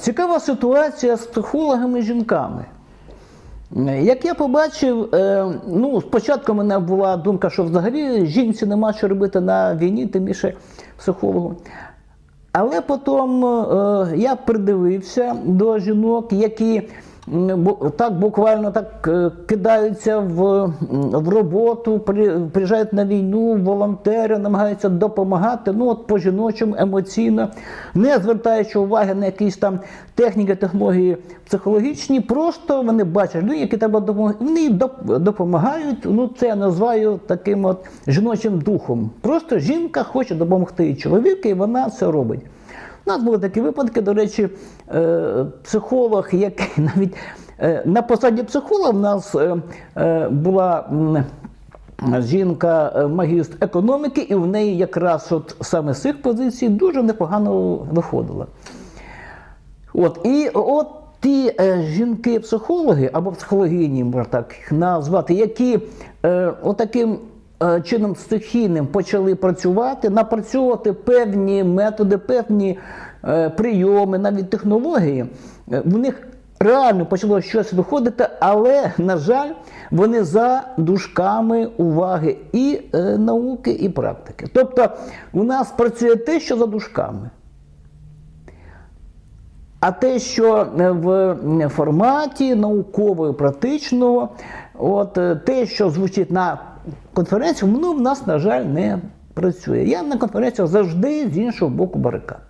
Цікава ситуація з психологами-жінками. Як я побачив, е, ну, спочатку мене була думка, що взагалі жінці нема що робити на війні, тим більше психологу. Але потім е, я придивився до жінок, які так буквально так е, кидаються в, в роботу, при- приїжджають на війну, волонтери, намагаються допомагати. Ну от по жіночому емоційно, не звертаючи уваги на якісь там техніки, технології психологічні, просто вони бачать людей, які треба допомогти. Вони допомагають. Ну це я називаю таким от жіночим духом. Просто жінка хоче допомогти чоловіку, і вона це робить. У нас були такі випадки, до речі, е, психолог, який навіть е, на посаді психолога в нас е, була жінка магістр економіки, і в неї якраз от саме з цих позицій дуже непогано виходило. От, і от ті е, жінки-психологи або психологині, можна так їх назвати, які е, отаким е, чином стихійним почали працювати, напрацьовувати певні методи, певні прийоми, навіть технології, е, в них реально почало щось виходити, але, на жаль, вони за дужками уваги і е, науки, і практики. Тобто у нас працює те, що за дужками. А те, що е, в форматі наукового, практичного, от е, те, що звучить на конференції, воно в нас, на жаль, не працює. Я на конференціях завжди з іншого боку барикад.